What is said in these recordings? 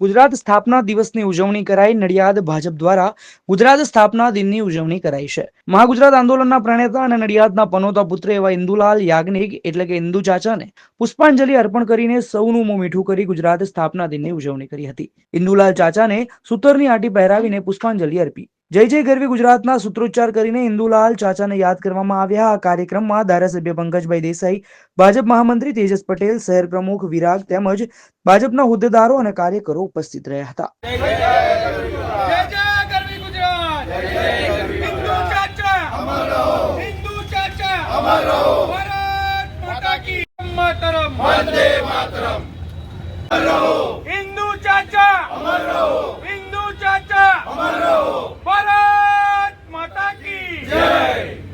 ગુજરાત સ્થાપના દિવસની ઉજવણી કરાઈ. નડિયાદ ભાજપ દ્વારા ગુજરાત સ્થાપના દિનની ઉજવણી કરાઈ છે. મહાગુજરાત આંદોલનના પ્રણેતા અને નડિયાદના પનોતા પુત્ર એવા ઇન્દુલાલ યાજ્ઞિક એટલે કે ઇન્દુ ચાચાને પુષ્પાંજલિ અર્પણ કરીને સૌનું મોં મીઠું કરી ગુજરાત સ્થાપના દિનની ઉજવણી કરી હતી. ઇન્દુલાલ ચાચાને સૂતરની આંટી પહેરાવીને પુષ્પાંજલિ અર્પી. જય જય ગરવી ગુજરાતના સૂત્રોચ્ચાર કરીને ઇન્દુલાલ ચાચાને યાદ કરવામાં આવ્યા. આ કાર્યક્રમમાં ધારાસભ્ય પંકજભાઈ દેસાઈ, ભાજપ મહામંત્રી તેજસ પટેલ, શહેર પ્રમુખ વિરાગ તેમજ ભાજપના હોદ્દેદારો અને કાર્યકરો ઉપસ્થિત રહ્યા હતા. હિન્દુ ચાચા! અમર ચાચા ભારત માતા કી માતરમ વંદે માતરમ હિન્દુ ચાચા હિન્દુ ચાચા ભારત માતા કી જય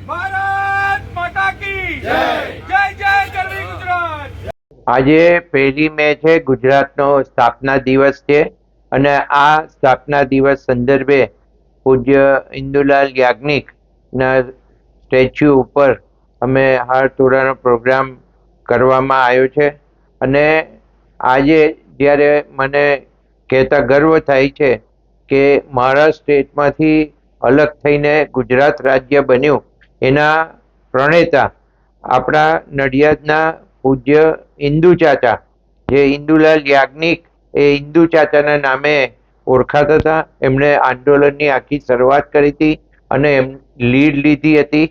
ભારત માતા કી જય જય જય ગરવી ગુજરાત આજે પહેલી મે છે, ગુજરાતનો સ્થાપના દિવસ છે અને આ સ્થાપના દિવસ સંદર્ભે પૂજ્ય ઇન્દુલાલ યાજ્ઞિક ના સ્ટેચ્યુ ઉપર અમે હાર તોડાનો પ્રોગ્રામ કરવામાં આવ્યો છે. અને આજે જ્યારે મને કહેતા ગર્વ થાય છે કે મારા સ્ટેટમાંથી અલગ થઈને ગુજરાત રાજ્ય બન્યું, એના પ્રણેતા આપણા નડિયાદના પૂજ્ય ઇન્દુ ચાચા. જે ઇન્દુલાલ યાજ્ઞિક એ ઇન્દુ ચાચાના નામે ઓળખાતા હતા. એમણે આંદોલનની આખી શરૂઆત કરી હતી અને એમ લીડ લીધી હતી.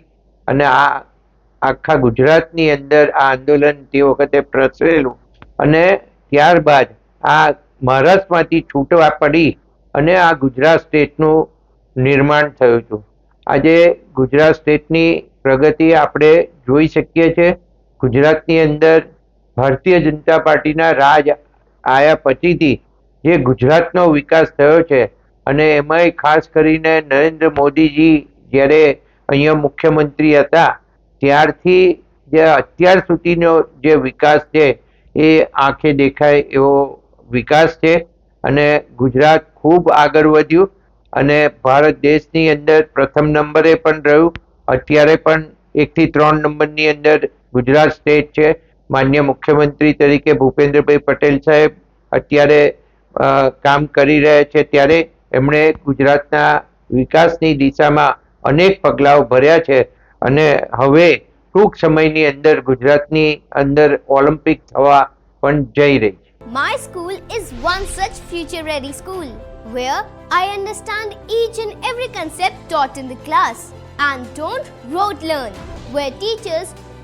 અને આ આખા ગુજરાતની અંદર આ આંદોલન તે વખતે પ્રસરેલું. અને ત્યારબાદ આ મહારાષ્ટ્રમાંથી છૂટવા પડી અને આ ગુજરાત સ્ટેટનું નિર્માણ થયું હતું. આજે ગુજરાત સ્ટેટની પ્રગતિ આપણે જોઈ શકીએ છીએ. ગુજરાતની અંદર ભારતીય જનતા પાર્ટીના રાજ આયા પછીથી જે ગુજરાતનો વિકાસ થયો છે અને એમાંય ખાસ કરીને નરેન્દ્ર મોદીજી જ્યારે અહીંયા મુખ્યમંત્રી હતા, ત્યારથી જે અત્યાર સુધીનો જે વિકાસ છે એ આંખે દેખાય એવો વિકાસ છે અને ગુજરાત ખૂબ આગળ વધ્યું અને ભારત દેશની અંદર પ્રથમ નંબરે પણ રહ્યું, અત્યારે પણ એકથી ત્રણ નંબરની અંદર ગુજરાત સ્ટેટ છે માન્ય મુખ્યમંત્રી તરીકે ભૂપેન્દ્રભાઈ પટેલ સાહેબ અત્યારે કામ કરી રહ્યા છે ત્યારે એમણે ગુજરાતના વિકાસની દિશામાં અનેક પગલાઓ ભર્યા છે અને હવે ટૂંક સમયની અંદર ગુજરાતની અંદર ઓલિમ્પિક થવા પણ જઈ રહી છે My school is one such future ready school where I understand each and every concept taught in the class and don't rote learn, where teachers